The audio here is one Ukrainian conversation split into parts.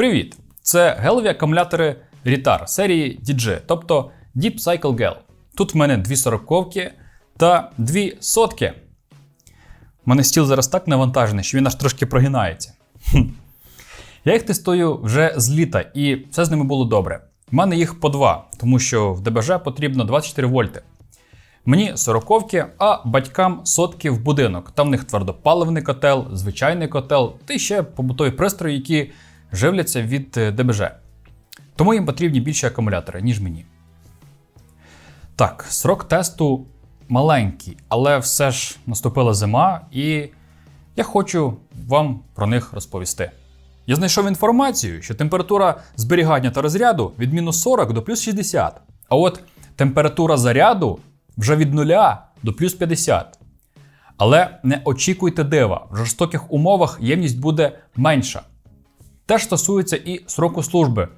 Привіт! Це гелові акумулятори Ritar серії DJ, тобто Deep Cycle Gel. Тут в мене дві сороковки та дві сотки. У мене стіл зараз так навантажений, що він аж трошки прогинається. Я їх тестую вже з літа, і все з ними було добре. У мене їх по два, тому що в ДБЖ потрібно 24 вольти. Мені сороковки, а батькам сотки в будинок. Там в них твердопаливний котел, звичайний котел та ще побутові пристрої, які живляться від е, ДБЖ. Тому їм потрібні більші акумулятори, ніж мені. Так, срок тесту маленький, але все ж наступила зима, і я хочу вам про них розповісти. Я знайшов інформацію, що температура зберігання та розряду від мінус 40 до плюс 60. А от температура заряду вже від 0 до плюс 50. Але не очікуйте дива, в жорстоких умовах ємність буде менша. Теж стосується і сроку служби.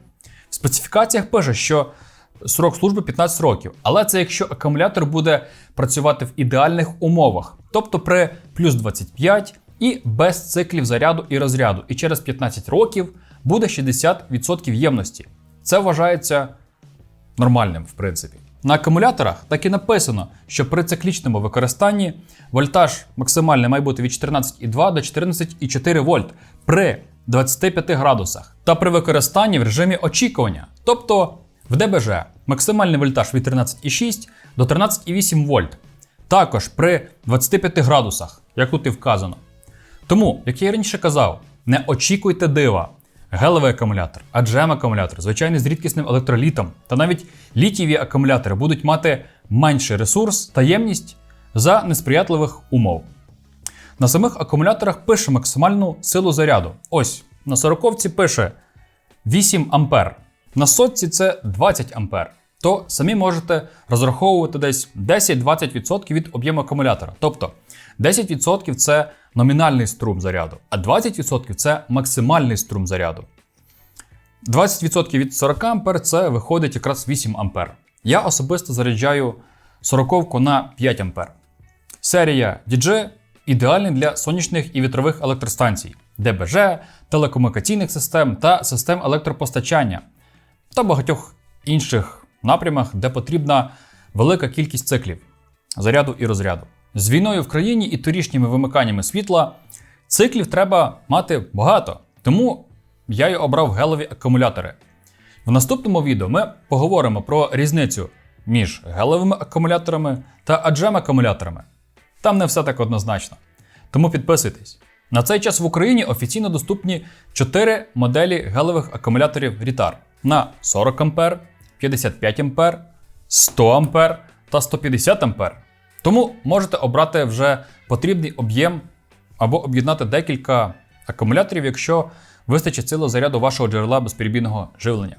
В специфікаціях пише, що срок служби 15 років, але це якщо акумулятор буде працювати в ідеальних умовах, тобто при плюс 25 і без циклів заряду і розряду. І через 15 років буде 60% ємності. Це вважається нормальним, в принципі. На акумуляторах так і написано, що при циклічному використанні вольтаж максимальний має бути від 14,2 до 14,4 вольт при 25 градусах та при використанні в режимі очікування, тобто в ДБЖ максимальний вольтаж від 13,6 до 13,8 вольт. Також при 25 градусах, як тут і вказано. Тому, як я раніше казав, не очікуйте дива. Гелевий акумулятор, аджем акумулятор, звичайний з рідкісним електролітом, та навіть літієві акумулятори будуть мати менший ресурс та ємність за несприятливих умов. На самих акумуляторах пише максимальну силу заряду. Ось на 40 пише 8 ампер, на сотці це 20 ампер. То самі можете розраховувати десь 10-20% від об'єму акумулятора. Тобто 10% це номінальний струм заряду, а 20% це максимальний струм заряду. 20% від 40 А це виходить якраз 8 А. Я особисто заряджаю 40 на 5 А. Серія DJ ідеальний для сонячних і вітрових електростанцій, ДБЖ, телекомунікаційних систем та систем електропостачання та багатьох інших напрямах, де потрібна велика кількість циклів заряду і розряду. З війною в країні і торішніми вимиканнями світла циклів треба мати багато, тому я й обрав гелові акумулятори. В наступному відео ми поговоримо про різницю між геловими акумуляторами та аджем акумуляторами. Там не все так однозначно. Тому підписуйтесь. На цей час в Україні офіційно доступні 4 моделі гелових акумуляторів Ritar на 40 А, 55 А, 100 А та 150 А. Тому можете обрати вже потрібний об'єм або об'єднати декілька акумуляторів, якщо вистачить сили заряду вашого джерела безперебійного живлення.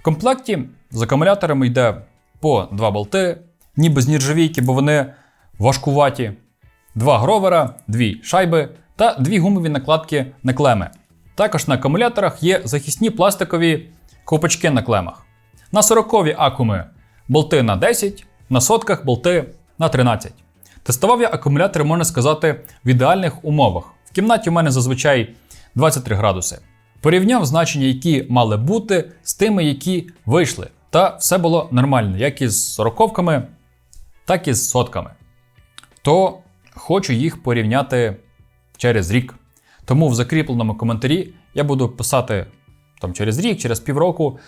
В комплекті з акумуляторами йде по два болти, ніби з нержавійки, бо вони важкуваті, два гровера, дві шайби та дві гумові накладки на клеми. Також на акумуляторах є захисні пластикові ковпачки на клемах. На 40-ві акуми болти на 10, на сотках болти на 13. Тестував я акумулятори, можна сказати, в ідеальних умовах. В кімнаті у мене зазвичай 23 градуси. Порівняв значення, які мали бути, з тими, які вийшли. Та все було нормально, як із сороковками, так і з сотками. То хочу їх порівняти через рік. Тому в закріпленому коментарі я буду писати там через рік, через півроку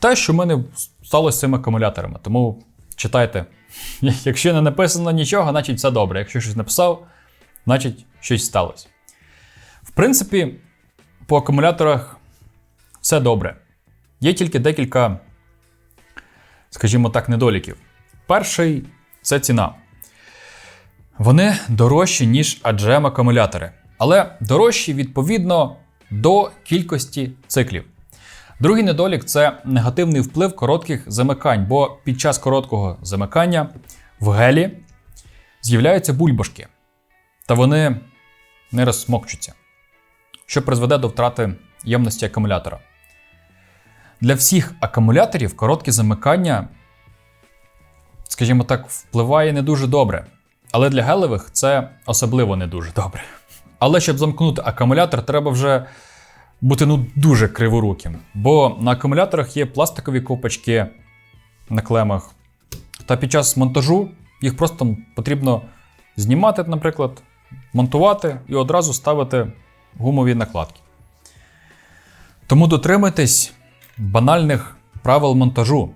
те, що в мене сталося з цими акумуляторами. Тому читайте. Якщо не написано нічого, значить все добре. Якщо щось написав, значить щось сталося. В принципі, по акумуляторах все добре. Є тільки декілька, скажімо так, недоліків. Перший це ціна. Вони дорожчі, ніж AGM акумулятори, але дорожчі відповідно до кількості циклів. Другий недолік це негативний вплив коротких замикань, бо під час короткого замикання в гелі з'являються бульбашки, та вони не розсмокчуться, що призведе до втрати ємності акумулятора. Для всіх акумуляторів коротке замикання, скажімо так, впливає не дуже добре. Але для гелевих це особливо не дуже добре. Але щоб замкнути акумулятор, треба вже бути ну дуже криворуким. Бо на акумуляторах є пластикові ковпачки на клемах. Та під час монтажу їх просто потрібно знімати, наприклад, монтувати і одразу ставити гумові накладки. Тому дотримуйтесь банальних правил монтажу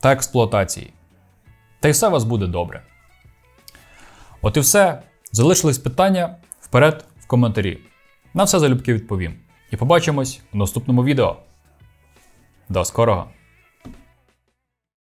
та експлуатації. Та й все у вас буде добре. От і все. Залишились питання вперед в коментарі. На все залюбки відповім. І побачимось у наступному відео. До скорого!